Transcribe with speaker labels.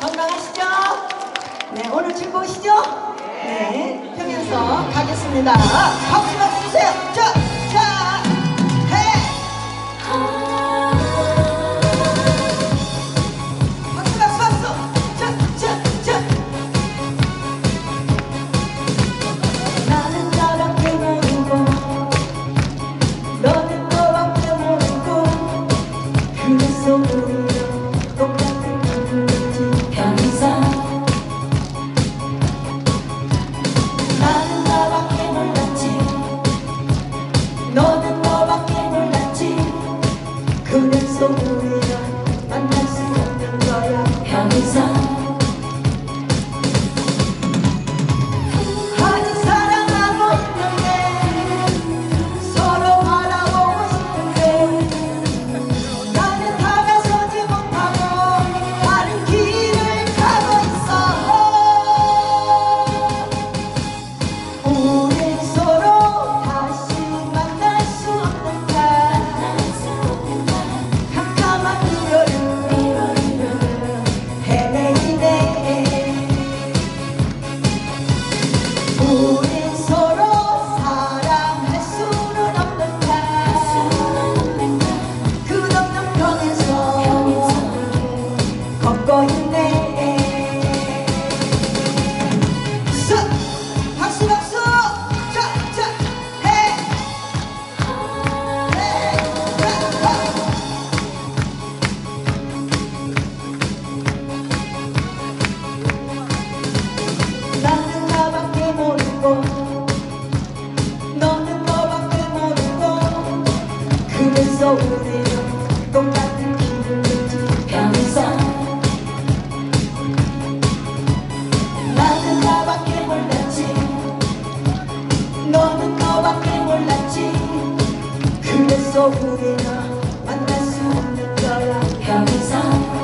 Speaker 1: 건강하시죠? 네, 오늘 즐거우시죠? 네, 네, 네. 네 평면서 가겠습니다. 박수 박수 주세요. 자. sou mulher. 겨울에 똑같은 길을
Speaker 2: 편의상
Speaker 1: 나는 너밖에 몰랐지 너는 너밖에 몰랐지 그래서 우리가 만날 수 없는 거야.
Speaker 2: 편의상